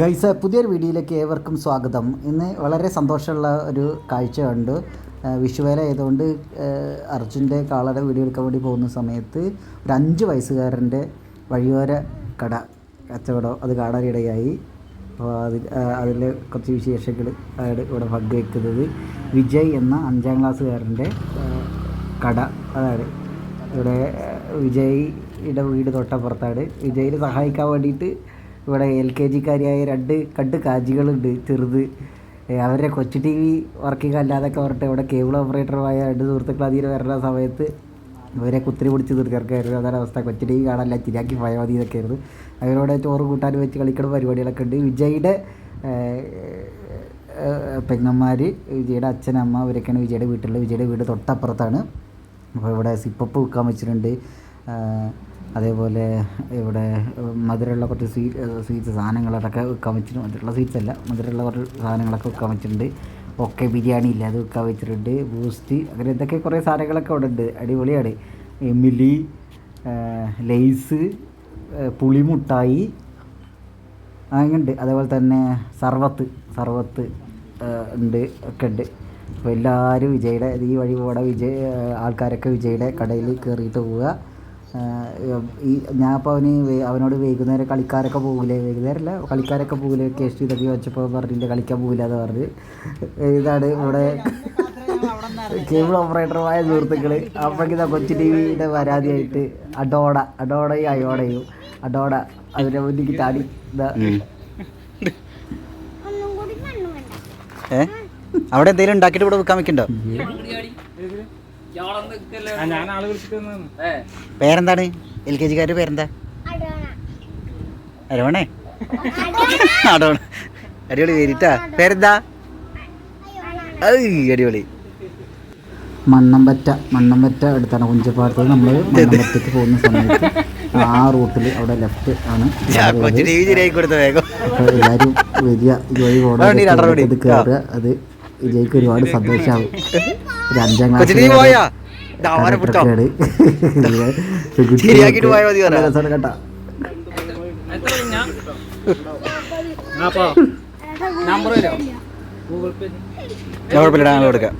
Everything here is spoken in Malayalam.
ഗൈസ് പുതിയൊരു വീഡിയോയിലേക്ക് ഏവർക്കും സ്വാഗതം. ഇന്ന് വളരെ സന്തോഷമുള്ള ഒരു കാഴ്ച കണ്ടു ആ, വിഷുവേല ആയതുകൊണ്ട് അർജുന്റെ കാളയുടെ വീഡിയോ എടുക്കാൻ വേണ്ടി പോകുന്ന സമയത്ത് ഒരു അഞ്ച് വയസ്സുകാരന്റെ വഴിയോര കട കച്ചവടം അത് കാണാനിടയായി അപ്പോൾ അതിൽ അതിൽ കുറച്ച് വിശേഷങ്ങൾ അയാൾ ഇവിടെ പങ്കുവെക്കുന്നത്. വിജയ് എന്ന അഞ്ചാം ക്ലാസ്സുകാരന്റെ കട അതാണ്. ഇവിടെ വിജയ് ഇവിടെ വീട് തൊട്ടപ്പുറത്താണ്. വിജയിനെ സഹായിക്കാൻ വേണ്ടിയിട്ട് ഇവിടെ എൽ കെ ജിക്കാരിയായ രണ്ട് രണ്ട് കാജികളുണ്ട് ചെറുത്. അവരെ കൊച്ചു ടി വി വർക്കിംഗ് അല്ലാതൊക്കെ പറഞ്ഞിട്ട് ഇവിടെ കേബിൾ ഓപ്പറേറ്ററുമായ രണ്ട് സുഹൃത്തുക്കൾ അതിന് വരുന്ന സമയത്ത് ഇവരെ കുത്തിരി പിടിച്ച് തീർക്കാർക്കായിരുന്നു അതാണ് അവസ്ഥ. കൊച്ചു ടി വി കാണാനല്ല ചിരിയാക്കി പോയാൽ മതി ഇതൊക്കെ ആയിരുന്നു. അവരോട് ചോറ് കൂട്ടാൻ വെച്ച് കളിക്കുന്ന പരിപാടികളൊക്കെ ഉണ്ട്. വിജയുടെ പെങ്ങന്മാർ വിജയുടെ അച്ഛൻ അമ്മ അവരൊക്കെയാണ് വിജയുടെ വീട്ടിലുള്ളത്. വിജയുടെ വീട് തൊട്ടപ്പുറത്താണ്. അപ്പോൾ ഇവിടെ സിപ്പപ്പ് വിൽക്കാൻ വെച്ചിട്ടുണ്ട്. അതേപോലെ ഇവിടെ മധുരമുള്ള കുറച്ച് സ്വീ സ്വീറ്റ്സ് സാധനങ്ങളൊക്കെ വിൽക്കാൻ വെച്ചിട്ടുണ്ട്. മധുരമുള്ള സ്വീറ്റ്സ് അല്ല മധുരമുള്ള കുറച്ച് സാധനങ്ങളൊക്കെ വിൽക്കാൻ വെച്ചിട്ടുണ്ട്. ഒക്കെ ബിരിയാണി ഇല്ല അത് വിൽക്കാൻ വെച്ചിട്ടുണ്ട്. ബൂസ്റ്റ് അങ്ങനെ ഇതൊക്കെ കുറേ സാധനങ്ങളൊക്കെ അവിടെ ഉണ്ട്. അടിപൊളിയാണ്. എമിലി ലെയ്സ് പുളിമുട്ടായി അങ്ങനെയുണ്ട് അതേപോലെ തന്നെ സർവത്ത് സർവത്ത് ഉണ്ട് ഒക്കെ ഉണ്ട്. അപ്പോൾ എല്ലാവരും വിജയുടെ ഈ വഴി പോകണ വിജയ് ആൾക്കാരൊക്കെ വിജയുടെ കടയിൽ കയറിയിട്ട് പോവുക. ഈ ഞാൻ അപ്പോൾ അവന് വേ- അവനോട് വൈകുന്നേരം കളിക്കാരൊക്കെ പോകില്ലേ വൈകുന്നേരമല്ല കളിക്കാരൊക്കെ പോകില്ലേ കേസ് ഇതൊക്കെ വെച്ചപ്പോൾ പറഞ്ഞില്ല കളിക്കാൻ പോകില്ല എന്ന് പറഞ്ഞ്. ഇതാണ് ഇവിടെ കേബിൾ ഓപ്പറേറ്ററുമായ സുഹൃത്തുക്കൾ അപ്പോഴേക്കും കൊച്ചു ടി വിയുടെ പരാതിയായിട്ട് അഡോഡ അഡോഡയും അയോഡയും അഡോഡ അതിനെ മുന്നിക്ക് ചാടി. വേണ്ട. ഏ? അവിടെ എന്തെങ്കിലും ഉണ്ടാക്കിയിട്ട് ഇവിടെ വിൽക്കാൻ വെക്കണ്ടോ? ഞാൻ ആൾ വിളിച്ചിട്ട് പേരെന്താണ്? എൽ കെ ജിക്കാരുടെ പേരെന്താ? അരവണേ അടവണ അടിപൊളി പേരിട്ടാ. പേരെന്താ? അടിപൊളി. മണ്ണമ്പറ്റ മണ്ണമ്പറ്റ അടുത്താണ് കുഞ്ചപ്പാടത്ത്. നമ്മൾ മണ്ണമ്പറ്റക്ക് പോകുന്ന സമയത്ത് ആ റൂട്ടിൽ അവിടെ ലെഫ്റ്റ് ആണ് എല്ലാവരും വരിക ജോലി പോകണം അത് വിജയ്ക്ക് ഒരുപാട് സന്തോഷമാവും ഒരു അഞ്ചാം പറ. കേട്ടാ. ഞാൻ നമ്പർ ഗൂഗിൾ പേ കുഴപ്പമില്ല ഞങ്ങൾ കൊടുക്കാം